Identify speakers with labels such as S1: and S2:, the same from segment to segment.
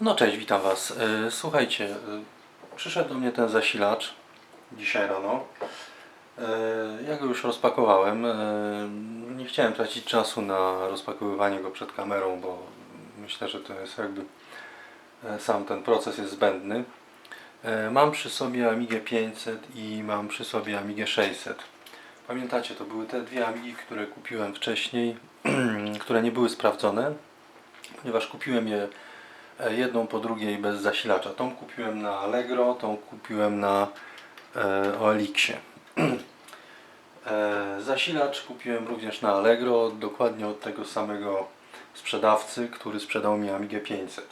S1: No cześć, witam Was. E, Słuchajcie, e, przyszedł do mnie ten zasilacz dzisiaj rano. E, Ja go już rozpakowałem. Nie chciałem tracić czasu na rozpakowywanie go przed kamerą, bo myślę, że to jest jakby sam ten proces jest zbędny. Mam przy sobie Amigę 500 i mam przy sobie Amigę 600. Pamiętacie, to były te dwie Amigi, które kupiłem wcześniej, które nie były sprawdzone, ponieważ kupiłem je jedną po drugiej bez zasilacza. Tą kupiłem na Allegro, tą kupiłem na e, OLX-ie. E, zasilacz kupiłem również na Allegro, dokładnie od tego samego sprzedawcy, który sprzedał mi Amigę 500.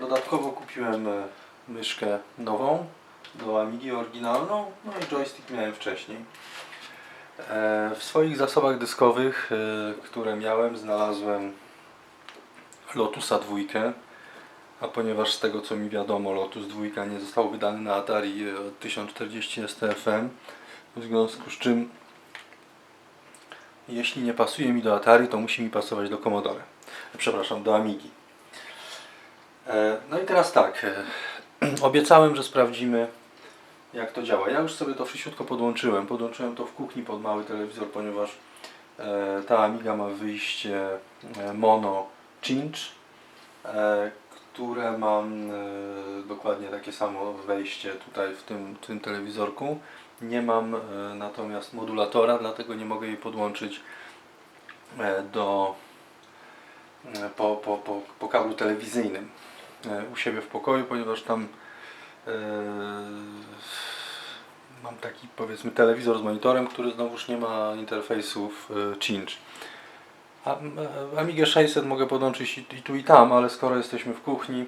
S1: Dodatkowo kupiłem e, myszkę nową do Amigi oryginalną, no i joystick miałem wcześniej. E, W swoich zasobach dyskowych, e, które miałem, znalazłem Lotusa 2, a ponieważ z tego co mi wiadomo Lotus 2 nie został wydany na Atari e, 1040 STFM, w związku z czym jeśli nie pasuje mi do Atari, to musi mi pasować do Commodore. Przepraszam, do Amigi. E, No i teraz tak, e, obiecałem, że sprawdzimy jak to działa. Ja już sobie to wszystko podłączyłem. Podłączyłem to w kuchni pod mały telewizor, ponieważ e, ta Amiga ma wyjście e, mono cinch, e, które mam e, dokładnie takie samo wejście tutaj w tym, tym telewizorku. Nie mam e, natomiast modulatora, dlatego nie mogę jej podłączyć e, do po, po, po, po kablu telewizyjnym u siebie w pokoju, ponieważ tam mam taki powiedzmy telewizor z monitorem, który znowuż nie ma interfejsów cinch. E, Amigę 600 mogę podłączyć i, tu i tam, ale skoro jesteśmy w kuchni,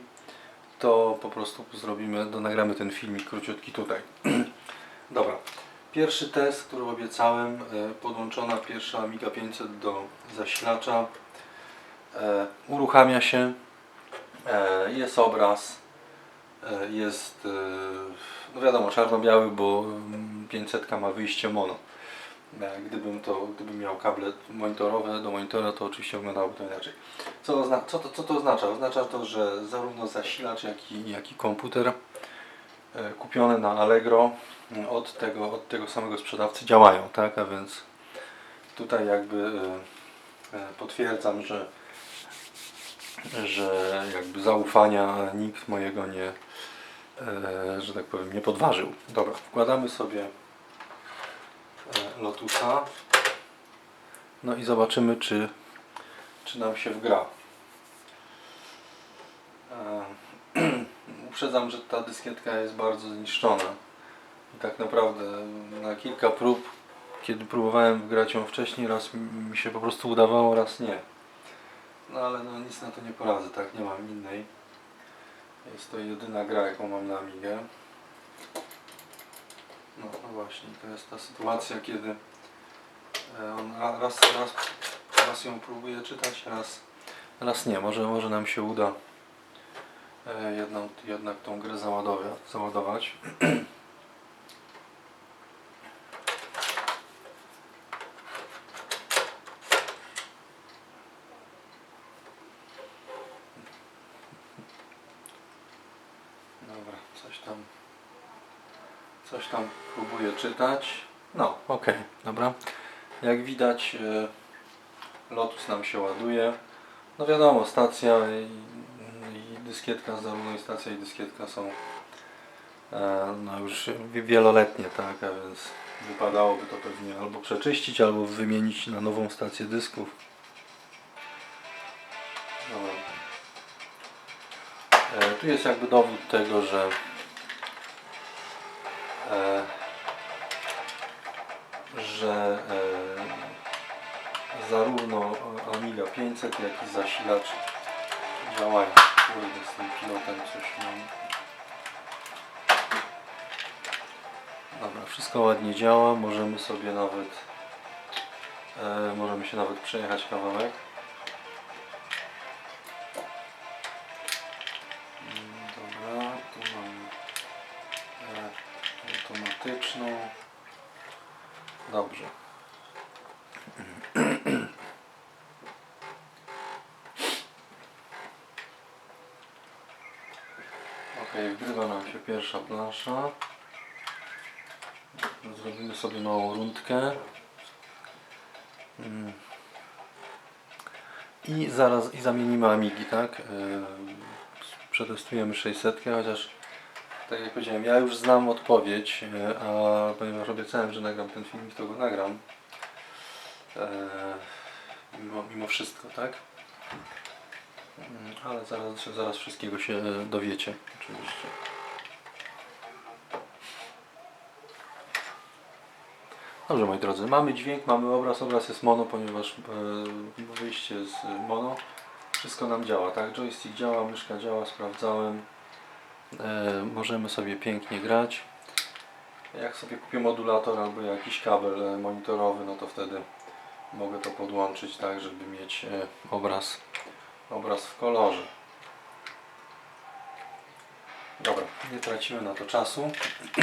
S1: to po prostu zrobimy, nagramy ten filmik króciutki tutaj. Dobra. Pierwszy test, który obiecałem, e, podłączona pierwsza Amiga 500 do zasilacza. E, uruchamia się, jest obraz, jest, no wiadomo, czarno-biały, bo mm, 500 ma wyjście mono. E, Gdybym, to, gdybym miał kable monitorowe do monitora, to oczywiście wyglądałoby to inaczej. Co, ozna- co, to, co to oznacza? Oznacza to, że zarówno zasilacz, jak i, jak i komputer e, kupione na Allegro od tego, od tego samego sprzedawcy działają, tak? A więc tutaj jakby e, potwierdzam, że, że jakby zaufania nikt mojego nie, że tak powiem, nie podważył. Dobra, wkładamy sobie Lotusa. No i zobaczymy, czy, czy nam się wgra. Uprzedzam, że ta dyskietka jest bardzo zniszczona. I tak naprawdę na kilka prób, kiedy próbowałem wgrać ją wcześniej, raz mi się po prostu udawało, raz nie. No ale no nic na to nie poradzę, tak, nie mam innej. Jest to jedyna gra, jaką mam na Amigę. No, no właśnie, to jest ta sytuacja, kiedy e, on ra- raz, raz, raz ją próbuje czytać, raz, raz nie. Może, może nam się uda e, jedną, jednak tą grę załadować. załadować. Dobra, coś tam coś tam próbuję czytać. No, okej, dobra. Jak widać e, Lotus nam się ładuje. No wiadomo, stacja i, i dyskietka, zarówno i stacja i dyskietka są e, no już wi- wieloletnie, tak, a więc wypadałoby to pewnie albo przeczyścić, albo wymienić na nową stację dysków. Dobra. E, tu jest jakby dowód tego, że 500 jak i zasilacz działają. Kurde, z tym pilotem coś mam. Dobra, wszystko ładnie działa. Możemy sobie nawet e, możemy się nawet przejechać kawałek. Dobra, tu mamy e, automatyczną. Dobrze. Wgrywa nam się pierwsza plansza. Zrobimy sobie małą rundkę. Mm. I zaraz i zamienimy amigi, tak? Yy, Przetestujemy 600, chociaż tak jak powiedziałem, ja już znam odpowiedź, yy, a ponieważ obiecałem, że nagram ten filmik, to go nagram. Yy, Mimo, mimo wszystko, tak? Mm, Ale zaraz, zaraz wszystkiego się e, dowiecie, oczywiście. Dobrze moi drodzy, mamy dźwięk, mamy obraz, obraz jest mono, ponieważ e, wyjście z mono, wszystko nam działa, tak? Joystick działa, myszka działa, sprawdzałem. E, możemy sobie pięknie grać. Jak sobie kupię modulator albo jakiś kabel e, monitorowy, no to wtedy mogę to podłączyć tak, żeby mieć obraz, obraz w kolorze. Dobra, nie tracimy na to czasu.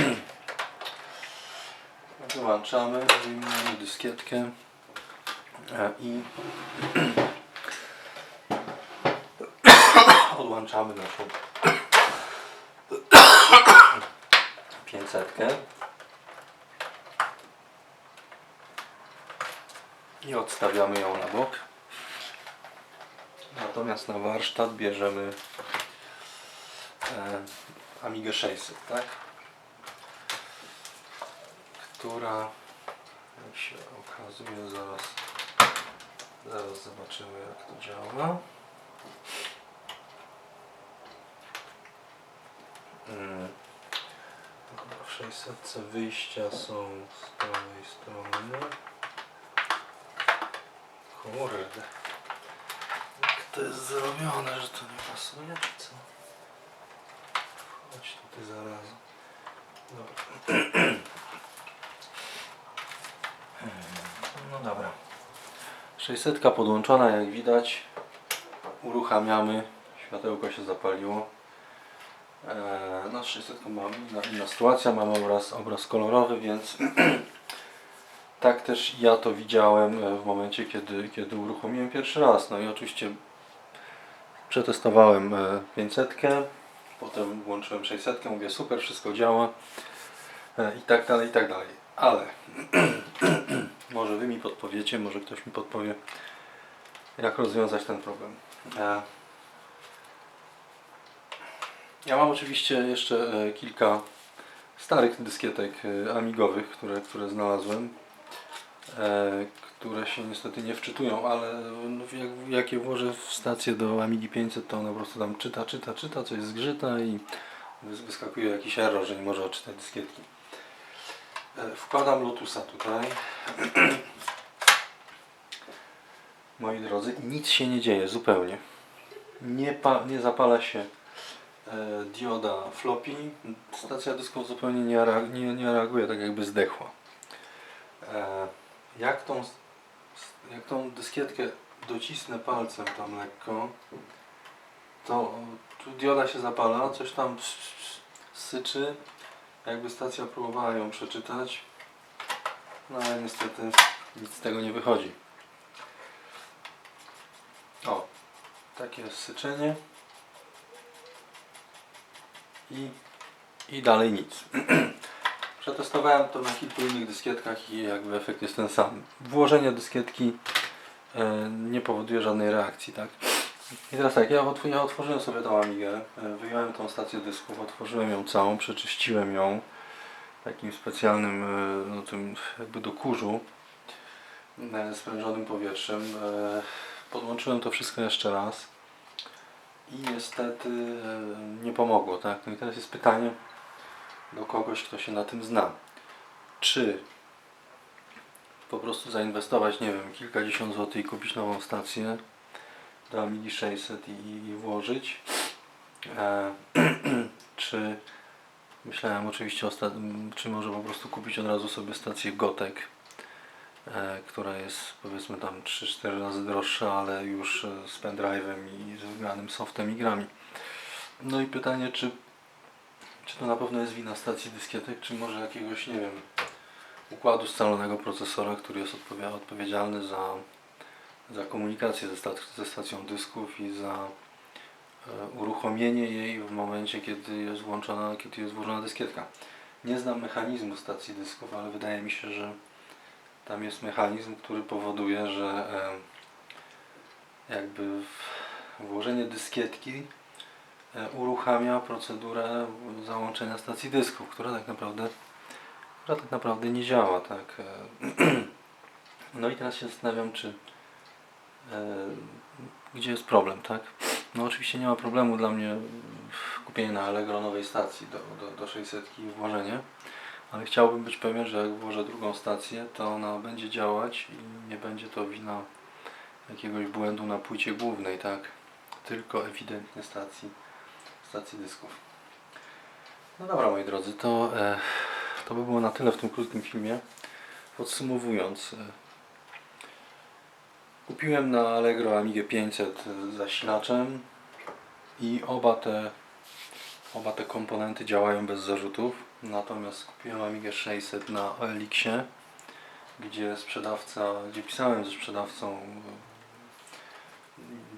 S1: Wyłączamy, wyjmujemy dyskietkę e, i odłączamy naszą 500. I odstawiamy ją na bok. Natomiast na warsztat bierzemy e, Amigę 600, tak? Która, jak się okazuje, zaraz, zaraz zobaczymy jak to działa. Mm. W 600 wyjścia są z prawej strony. Kurde. To jest zrobione, że to nie pasuje, czy co? Chodź tutaj zaraz. Dobra. No dobra. 600 podłączona, jak widać. Uruchamiamy. Światełko się zapaliło. Eee, no z 600 mamy inna, inna sytuacja, mamy obraz, obraz kolorowy, więc tak też ja to widziałem e, w momencie, kiedy, kiedy uruchomiłem pierwszy raz. No i oczywiście przetestowałem e, 500, potem włączyłem 600, mówię super, wszystko działa e, i tak dalej, i tak dalej. Ale może Wy mi podpowiecie, może ktoś mi podpowie, jak rozwiązać ten problem. E, Ja mam oczywiście jeszcze e, kilka starych dyskietek e, amigowych, które, które znalazłem, e, które się niestety nie wczytują, ale no, jak, jak je włożę w stację do Amigi 500, to ona po prostu tam czyta, czyta, czyta, coś zgrzyta i wys- wyskakuje jakiś error, że nie może odczytać dyskietki. E, Wkładam Lotusa tutaj. Moi drodzy, nic się nie dzieje zupełnie. Nie, nie zapala się e, dioda floppy. Stacja dysków zupełnie nie, nie, nie reaguje, tak jakby zdechła. E, jak, tą, jak tą dyskietkę docisnę palcem tam lekko, to tu dioda się zapala, coś tam ps- ps- syczy. Jakby stacja próbowała ją przeczytać. No ale niestety nic z tego nie wychodzi. O, takie syczenie. I, i dalej nic. Przetestowałem to na kilku innych dyskietkach i jakby efekt jest ten sam. Włożenie dyskietki e, nie powoduje żadnej reakcji, tak? I teraz tak, ja, otw ja otworzyłem sobie tą Amigę, e, wyjąłem tą stację dysków, otworzyłem ją całą, przeczyściłem ją takim specjalnym, e, no tym jakby do kurzu sprężonym powietrzem. Podłączyłem to wszystko jeszcze raz i niestety nie pomogło, tak? No i teraz jest pytanie do kogoś, kto się na tym zna. Czy po prostu zainwestować, nie wiem, kilkadziesiąt złotych i kupić nową stację do Amigi 600 i, i włożyć? E, czy myślałem oczywiście, m, czy może po prostu kupić od razu sobie stację Gotek, e, która jest powiedzmy tam 3-4 razy droższa, ale już e, z pendrive'em i z wygranym softem i grami. No i pytanie, czy, czy to na pewno jest wina stacji dyskietek, czy może jakiegoś, nie wiem, układu scalonego procesora, który jest odpowie- odpowiedzialny za, za komunikację ze, sta- ze stacją dysków i za uruchomienie jej w momencie, kiedy jest włączona, kiedy jest włożona dyskietka. Nie znam mechanizmu stacji dysków, ale wydaje mi się, że tam jest mechanizm, który powoduje, że e, jakby włożenie dyskietki e, uruchamia procedurę załączenia stacji dysków, która tak naprawdę, która tak naprawdę nie działa. Tak? E, No i teraz się zastanawiam, czy e, gdzie jest problem, tak? No oczywiście nie ma problemu dla mnie kupienie na Allegro nowej stacji do, do, do 600 i włożenie, ale chciałbym być pewien, że jak włożę drugą stację, to ona będzie działać i nie będzie to wina jakiegoś błędu na płycie głównej, tak? Tylko ewidentnie stacji, stacji dysków. No dobra moi drodzy, to, e, to by było na tyle w tym krótkim filmie. Podsumowując, e, kupiłem na Allegro Amigę 500 z zasilaczem i oba te, oba te komponenty działają bez zarzutów. Natomiast kupiłem Amigę 600 na OLX-ie, gdzie sprzedawca, gdzie pisałem ze sprzedawcą e,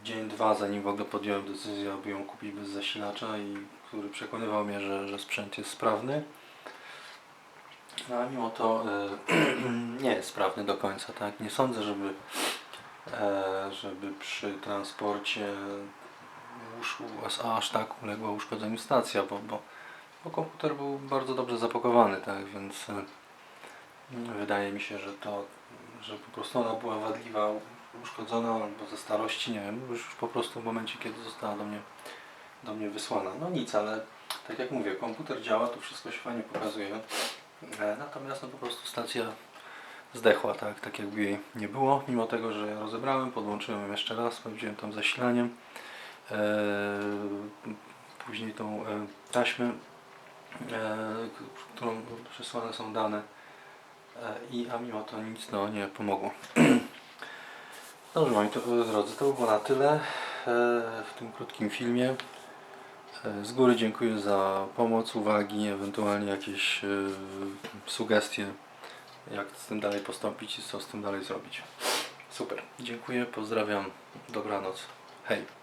S1: dzień, dwa zanim w ogóle podjąłem decyzję, aby ją kupić bez zasilacza i który przekonywał mnie, że, że sprzęt jest sprawny. No a mimo to e, nie jest sprawny do końca, tak? Nie sądzę, żeby, e, żeby przy transporcie aż- aż tak uległa uszkodzeniu stacja, bo, bo, bo komputer był bardzo dobrze zapakowany, tak? Więc e, wydaje mi się, że to, że po prostu ona była wadliwa, uszkodzona albo ze starości, nie wiem, już po prostu w momencie, kiedy została do mnie, do mnie wysłana. No nic, ale tak jak mówię, komputer działa, to wszystko się fajnie pokazuje. E, Natomiast no po prostu stacja zdechła, tak, tak jakby jej nie było, mimo tego, że ja rozebrałem, podłączyłem ją jeszcze raz, sprawdziłem tam zasilaniem, e, później tą e, taśmę, którą przesłane są dane i a mimo to nic no, nie pomogło. Dobrze moi drodzy, to było na tyle e, w tym krótkim filmie. E, Z góry dziękuję za pomoc, uwagi, ewentualnie jakieś e, sugestie, jak z tym dalej postąpić i co z tym dalej zrobić. Super, dziękuję, pozdrawiam, dobranoc, hej.